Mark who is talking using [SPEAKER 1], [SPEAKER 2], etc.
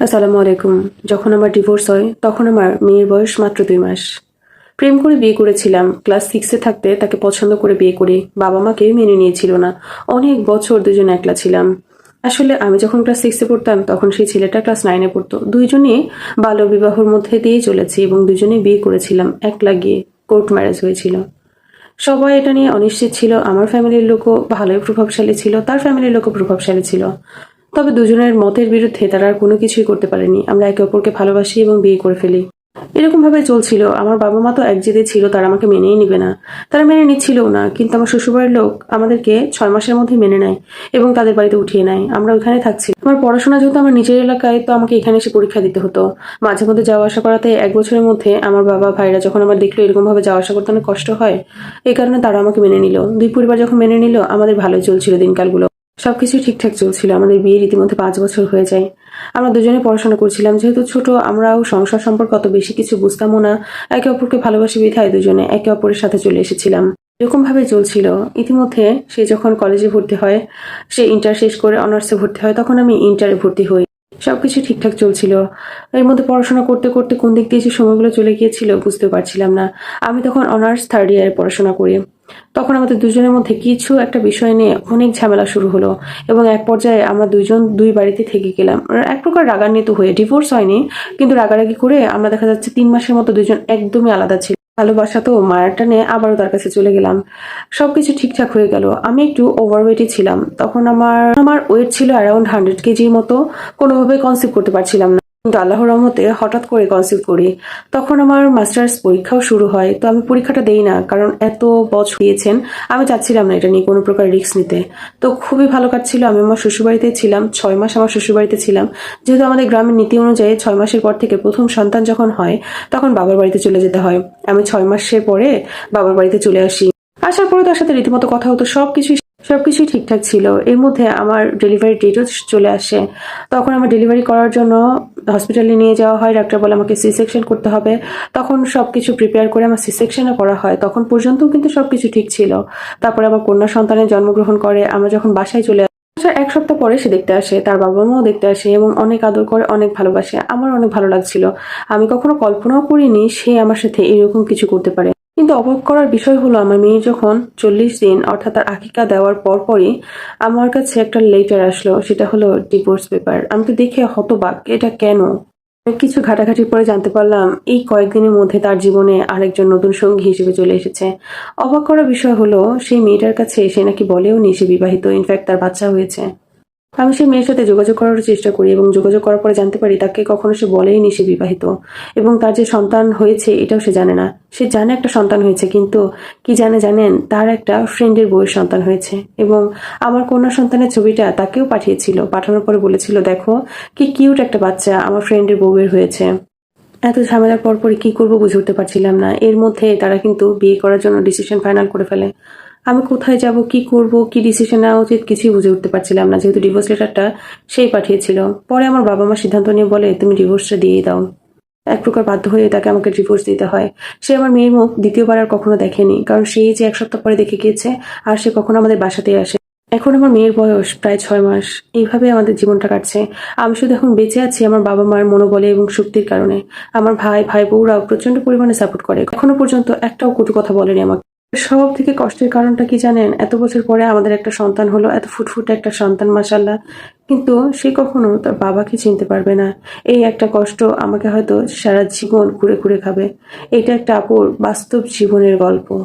[SPEAKER 1] আসসালামু আলাইকুম। যখন আমার ডিভোর্স হয়, তখন আমার মেয়ের বয়স মাত্র দুই মাস। প্রেম করে বিয়ে করেছিলাম। ক্লাস সিক্সে থাকতে তাকে পছন্দ করে বিয়ে করি। বাবা মা কেউ মেনে নিয়েছিল না। অনেক বছর দুজন একলা ছিলাম। আসলে আমি যখন ক্লাস সিক্সে পড়তাম, তখন সেই ছেলেটা ক্লাস নাইনে পড়তো। দুইজনই বাল্য বিবাহর মধ্যে দিয়েই চলেছি এবং দুজনেই বিয়ে করেছিলাম। একলা গিয়ে কোর্ট ম্যারেজ হয়েছিল। সবাই এটা নিয়ে অনিশ্চিত ছিল। আমার ফ্যামিলির লোকও ভালোই প্রভাবশালী ছিল। তার ফ্যামিলির লোকও প্রভাবশালী ছিল। তবে দুজনের মতের বিরুদ্ধে তারা আর কোনো কিছুই করতে পারেনি। আমরা একে অপরকে ভালোবাসি এবং বিয়ে করে ফেলি। এরকম ভাবে চলছিল। আমার বাবা মা তো এক জেদে ছিল, তারা আমাকে মেনেই নিবে না। তারা মেনে নিচ্ছিলও না, কিন্তু আমার শ্বশুরবাড়ির লোক আমাদেরকে ছয় মাসের মধ্যে মেনে নেয় এবং তাদের বাড়িতে উঠিয়ে নেয়। আমরা ওখানে থাকছি। আমার পড়াশোনা যেহেতু আমার নিজের এলাকায়, তো আমাকে এখানে এসে পরীক্ষা দিতে হতো। মাঝে মধ্যে যাওয়া আসা করাতে এক বছরের মধ্যে আমার বাবা, ভাইরা যখন আমার দেখল এরকম ভাবে যাওয়া আসা করতে অনেক কষ্ট হয় এই কারণে তারা আমাকে মেনে নিল। দুই পরিবার যখন মেনে নিল, আমাদের ভালোই চলছিল দিনকালগুলো। সবকিছু ঠিকঠাক চলছিল। আমাদের বিয়ের ইতিমধ্যে পাঁচ বছর হয়ে যায়। আমরা দুজনে পড়াশোনা করছিলাম। যেহেতু ছোট, আমরাও সংসার সম্পর্কে অত বেশি কিছু বুঝতামও না। একে অপরকে ভালোবাসি বিধায় দুজনে একে অপরের সাথে চলে এসেছিলাম। এরকম ভাবে চলছিল। ইতিমধ্যে সে যখন কলেজে ভর্তি হয়, সে ইন্টার শেষ করে অনার্সে ভর্তি হয়, তখন আমি ইন্টারে ভর্তি হই। সবকিছু ঠিকঠাক চলছিল। এর মধ্যে পড়াশোনা করতে করতে কোন দিক দিয়ে যে সময়গুলো চলে গিয়েছিল বুঝতে পারছিলাম না। আমি তখন অনার্স থার্ড ইয়ারে পড়াশোনা করি। তখন আমাদের দুজনের মধ্যে কিছু একটা বিষয় নিয়ে অনেক ঝামেলা শুরু হলো এবং এক পর্যায়ে আমরা দুজন দুই বাড়িতে থেকে গেলাম। এক প্রকার রাগান্বিত হয়ে ডিভোর্স হয়নি, কিন্তু রাগারাগি করে আমরা দেখা যাচ্ছে তিন মাসের মতো দুজন একদমই আলাদা ছিল। ভালোবাসা তো মায়ের টানে আবারও তার কাছে চলে গেলাম। সবকিছু ঠিকঠাক হয়ে গেল। আমি একটু ওভারওয়েটই ছিলাম। তখন আমার আমার ওয়েট ছিল অ্যারাউন্ড হান্ড্রেড কেজির মতো। কোনোভাবে কনসিভ করতে পারছিলাম না। কিন্তু আল্লাহর রহমতে হঠাৎ করে কনসিভ করি, তখন আমার মাস্টার্স পরীক্ষাও শুরু হয়। তো আমি পরীক্ষাটা দেই না, কারণ এত বছর দিয়েছেন, আমি চাচ্ছিলাম না এটা নিয়ে কোনো প্রকার রিস্ক নিতে। তো খুবই ভালো কাটছিল, আমি আমার শ্বশুরবাড়িতে ছিলাম, ছয় মাস আমার শ্বশুরবাড়িতে ছিলাম। যেহেতু আমাদের গ্রামের নীতি অনুযায়ী ছয় মাসের পর থেকে প্রথম সন্তান যখন হয়, তখন বাবার বাড়িতে চলে যেতে হয়। আমি ছয় মাসের পরে বাবার বাড়িতে চলে আসি। আসার পরে তার সাথে রীতিমতো কথা হতো সবকিছু সবকিছুই ঠিকঠাক ছিল। এর মধ্যে আমার ডেলিভারি ডেটও চলে আসে। তখন আমার ডেলিভারি করার জন্য হসপিটালে নিয়ে যাওয়া হয় ডাক্তার বলে আমাকে সি সেকশন করতে হবে। তখন সব কিছু প্রিপেয়ার করে আমার সি সেকশনও করা হয়। তখন পর্যন্তও কিন্তু সব কিছু ঠিক ছিল। তারপরে আমার কন্যা সন্তানের জন্মগ্রহণ করে। আমরা যখন বাসায় চলে আসার এক সপ্তাহ পরে সে দেখতে আসে, তার বাবা মাও দেখতে আসে এবং অনেক আদর করে, অনেক ভালোবাসে। আমার অনেক ভালো লাগছিল। আমি কখনো কল্পনাও করিনি সে আমার সাথে এরকম কিছু করতে পারে। কিন্তু অবাক করার বিষয় হলো, আমার মেয়ে যখন চল্লিশ দিন, অর্থাৎ তার আকিকা দেওয়ার পরপরই আমার কাছে একটা লেটার আসলো, সেটা হলো ডিভোর্স পেপার আমি তো দেখে হতবাক, এটা কেন? কিছু ঘাটাঘাটি পরে জানতে পারলাম, এই কয়েকদিনের মধ্যে তার জীবনে আরেকজন নতুন সঙ্গী হিসেবে চলে এসেছে। অবাক করার বিষয় হলো, সেই মেয়েটার কাছে সে নাকি বলেও নি সে বিবাহিত ইনফ্যাক্ট তার বাচ্চা হয়েছে। আমি সেই মেয়ের সাথে যোগাযোগ করার চেষ্টা করি এবং যোগাযোগ করার পরে জানতে পারি তাকে কখনো সে বলেইনি সে বিবাহিত। এবং তার যে সন্তান হয়েছে, এটাও সে জানে না। সে জানে একটা সন্তান হয়েছে, কিন্তু কি জানে জানেন, তার একটা ফ্রেন্ডের বউয়ের সন্তান হয়েছে। এবং আমার কন্যা সন্তানের ছবিটা তাকেও পাঠিয়েছিল, পাঠানোর পরে বলেছিল, দেখো, কি কিউট একটা বাচ্চা, আমার ফ্রেন্ডের বউয়ের হয়েছে। এত ঝামেলার পরপরই কি করব বুঝে উঠতে পারছিলাম না। এর মধ্যে তারা কিন্তু বিয়ে করার জন্য ডিসিশন ফাইনাল করে ফেলে। আমি কোথায় যাব, কি করব, কি ডিসিশন নেওয়া উচিত কিছুই বুঝে উঠতে পারছিলাম না। যেহেতু ডিভোর্স লেটারটা সেই পাঠিয়েছিল। পরে আমার বাবা মা সিদ্ধান্ত নিয়ে বলে, তুমি ডিভোর্সটা দিয়েই দাও। এক প্রকার বাধ্য হয়ে তাকে আমাকে ডিভোর্স দিতে হয়। সে আমার মেয়ের মুখ দ্বিতীয়বার আর কখনো দেখেনি, কারণ সেই যে এক সপ্তাহ পরে দেখে গিয়েছে, আর সে কখনো আমাদের বাসাতেই আসে। এখন আমার মেয়ের বয়স প্রায় ছয় মাস। এইভাবে আমাদের জীবনটা কাটছে। আমি শুধু এখন বেঁচে আছি আমার বাবা মার মনোবলে এবং শক্তির কারণে। আমার ভাই ভাই বউরাও প্রচণ্ড পরিমাণে সাপোর্ট করে। এখনও পর্যন্ত একটাও কটু কথা বলেনি আমাকে। সব থেকে কষ্টের কারণটা কি জানেন? এত বছর পরে আমাদের একটা সন্তান হলো, এত ফুটফুটে একটা সন্তান মাসাল্লাহ কিন্তু সে কখনো তার বাবাকে চিনতে পারবে না। এই একটা কষ্ট আমাকে হয়তো সারা জীবন ঘুরে ঘুরে খাবে। এটা একটা আপুর বাস্তব জীবনের গল্প।